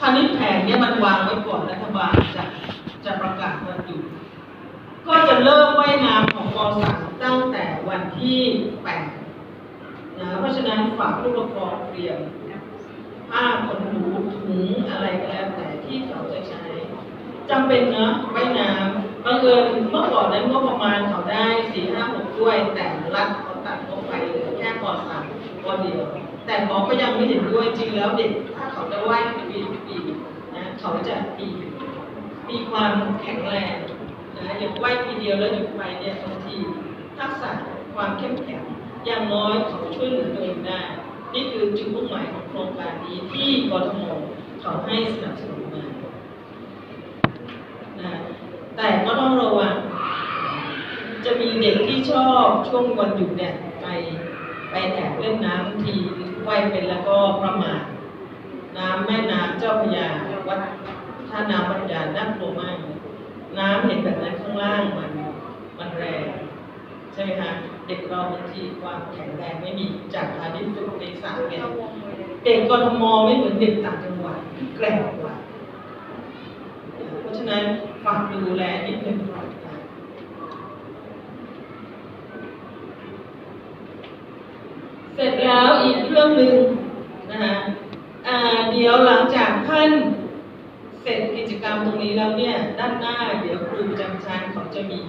คราวนี้แผนเนี่ยมันวางไว้ก่อนรัฐบาลจะจะประกาศวันหยุดก็จะเริ่มว่ายน้ำของป .3 ตั้งแต่วันที่8นะเพราะฉะนั้นฝากผู้ปกครองเตรียมผ้าขนหนูถุงอะไรก็แล้วแต่ที่เขาจะใช้จำเป็นนะว่ายน้ำบังเอิญเมื่อก่อนนั้นงบประมาณเขาได้สี่ห้าหกด้วยแต่รัฐเขาตัดงไปเหลือแค่ป .3 ปเดียว แต่หมอก็ยังไม่เห็นด้วยจริงแล้วเด็กถ้าเขาจะว่ายปีปีนะเขาจะมีมีความแข็งแรงนะอย่างว่ายปีเดียวแล้วหยุดไปเนี่ยบางทีทักษะความเข้มแข็งอย่างน้อยเขาช่วยเหลือตัวเองได้นี่คือจุดมุ่งหมายของโครงการนี้ที่กทมเขาให้สนับสนุนมานะแต่ก็ต้องระวังจะมีเด็กที่ชอบช่วงวันหยุดเนี่ยไป ไปแอบเล่นน้ำทีว่ายเป็นแล้วก็ประมาทน้ำแม่น้ำเจ้าพระยาวัดท่าน้ำวัดยาน่ากลัวมากน้ำเห็นแบบนั้นข้างล่างมันมันแรงใช่ไหมคะเด็กเราบางทีความแข็งแรงไม่มีจากการที่ฝึกในสระเนี่ยเด็กกทมไม่เหมือนเด็กต่างจังหวัดที่แกร่งกว่าเพราะฉะนั้นฝากดูแลนิดนึงค่ะเสร็จ แล้วอีกเรื่องหนึ่งนะคะเดี๋ยวหลังจากท่านเสร็จกิจกรรมตรงนี้แล้วเนี่ยด้านหน้าเดี๋ยวครูประจำชั้นเขาจะมี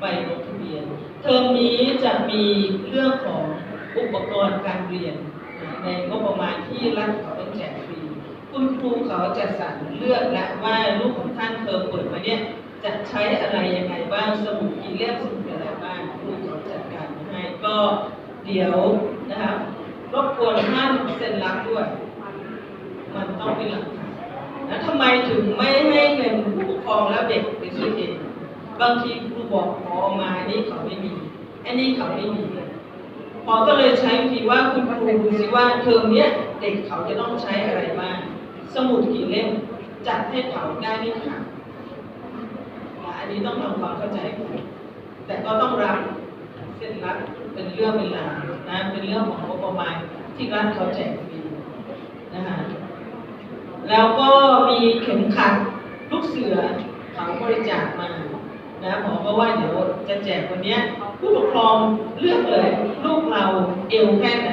ใบลงทะเบียนเทอมนี้จะมีเรื่องของอุปกรณ์การเรียนในงบประมาณที่รัฐเขาต้องแจกฟรีคุณครูเขาจะสั่งเลือกและว่าลูกของท่านเทอมเปิดมาเนี่ยจะใช้อะไรยังไงบ้างสมุดกี่เล่มสมุดอะไรบ้างครูเขาจัดการมาให้ก็เดี๋ยวนะครับ รบกวนท่านเซ็นรับด้วย มันต้องเป็นหลักฐานแล้วทำไมถึงไม่ให้เงินผู้ปกครองแล้วเด็กไปซื้อเองบางทีครูบอกพอมาอันนี้เขาไม่มีอันนี้เขาไม่มีพอก็เลยใช้วิธีว่าคุณครูดูสิว่าเทอมเนี้ยเด็กเขาจะต้องใช้อะไรบ้างสมุดกี่เล่มจัดให้เขาได้ไม่ขาดนะอันนี้ต้องทำความเข้าใจกันแต่ก็ต้องรับ เส้นรัดเป็นเรื่องเป็นราวนะเป็นเรื่องของงบประมาณที่รัฐเขาแจกฟรีนะคะแล้วก็มีเข็มขัดลูกเสือเขาบริจาคมานะหมอก็ว่าเดี๋ยวจะแจกวันเนี้ยผู้ปกครองเลือกเลย ลูกเราเอวแค่ไหน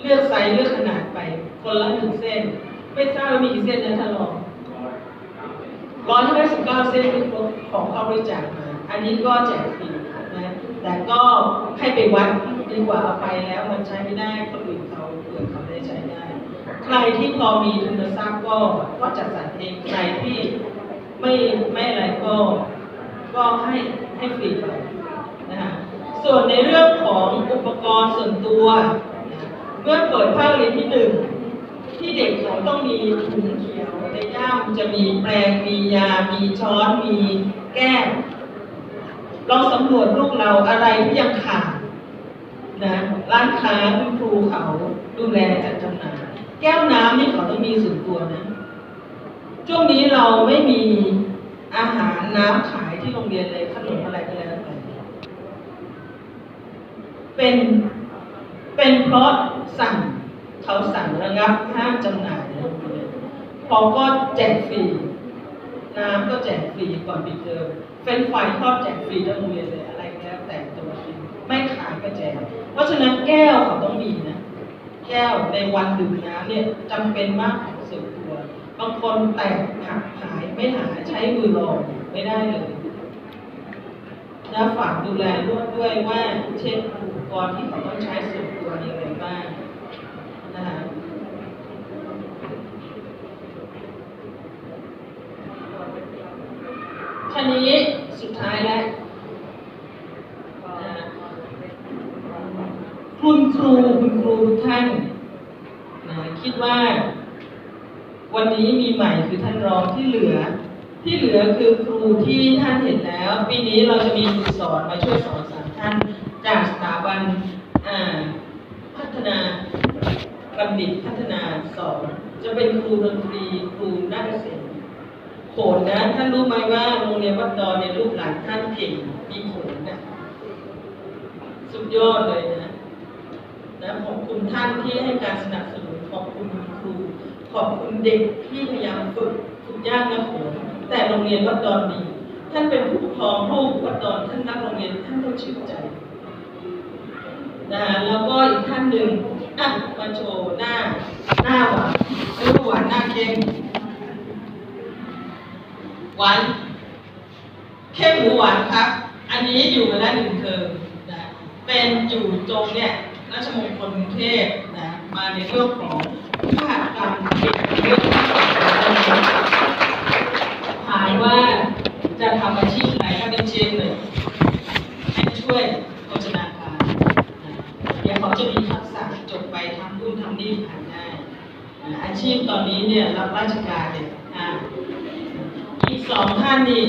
เลือกไซส์เลือกขนาดไป คนละหนึ่งเส้น ไม่ทราบว่ามีกี่เส้นนะท่านรองร้อยห้าสิบเก้าเส้นของเขาบริจาคมา อันนี้ก็แจกฟรี แต่ก็ให้ไปวัดดีกว่าเอาไปแล้วมันใช้ไม่ได้คนอื่นเขาเผื่อเขาได้ใช้ได้ ใครที่พอมีทุนทรัพย์ก็ก็จัดสรรเองใครที่ไม่ไม่อะไรก็ก็ให้ให้ฟรีไปนะคะส่วนในเรื่องของอุปกรณ์ส่วนตัว เมื่อเปิดภาคเรียนที่หนึ่งที่เด็กเขาต้องมีถุงเขียวในย่ามจะมีแปรงมียา มีช้อน มีแก้ว ลองสำรวจลูกเราอะไรที่ยังขาดนะร้านค้าคุณครูเขาดูแลจัดจำหน่ายแก้วน้ำนี่เขาต้องมีส่วนตัวนะ ช่วงนี้เราไม่มีอาหารน้ำขายที่โรงเรียนเลยขนมอะไรก็แล้วแต่เป็นเป็นเพราะสั่งเขาสั่งระงับห้ามจำหน่ายในโรงเรียนพอก็แจกฟรีน้ำก็แจกฟรีก่อนปิดเทอม เฟรนช์ฟรายทอดแจกฟรีทั้งโรงเรียนเลยอะไรก็แล้วแต่ตัวเองไม่ขายก็แจกเพราะฉะนั้นแก้วเขาต้องมีนะ แก้วในวันดื่มน้ำเนี่ยจำเป็นมากของส่วนตัว บางคนแตกหักหายไม่หายใช้มือรองไม่ได้เลยนะฝากดูแลลูกด้วยว่าเช่นอุปกรณ์ที่เขาต้องใช้ส่วนตัวมีอะไรบ้างนะคะทีนี้ ท้ายแล้วคุณครูคุณครูทุกท่านนะคิดว่า วันนี้มีใหม่คือท่านรองที่เหลือ ที่เหลือคือครูที่ท่านเห็นแล้ว ปีนี้เราจะมีครูสอนมาช่วยสอนสามท่าน จากสถาบันพัฒนาบัณฑิตพัฒนาสอนจะเป็นครูดนตรีครูนาฏศิลป์ โขนนะท่านรู้ไหมว่าโรงเรียนวัดดอนในยลูกหลานท่านเก่งมีโขนะสุดยอดเลยนะนะขอบคุณท่านที่ให้การสนับสนุนขอบคุณคุณครูขอบคุณเด็กที่พยายามฝึกฝึกยากนะโขนแต่โรงเรียนวัดดอนมีท่านเป็นผู้ปกครองลูกวัดดอนท่านรักโรงเรียนท่านต้องชื่นใจนะฮะแล้วก็อีกท่านหนึ่งอะมาโชว์หน้าหน้าหวานไม่รู้หวานหน้าเค็ม หวานเข้มหรือหวานครับ อันนี้อยู่มาแล้หนึ่งเทอมนะเป็นอยู่ตรงเนี่ยราชมงคลกรุงเทพนะมาในเรื่องของภาคกรรมเด็กเรื่องถามว่าจะทำอาชีพไหนถ้าเป็นเชนเลยให้ช่วยโภชนาการเดี๋ยวเขาจะมีทักษะจบไปทำนู่นทำนี่ผ่านได้อาชีพตอนนี้เนี่ยรับราชการเนี่ย อ่าอี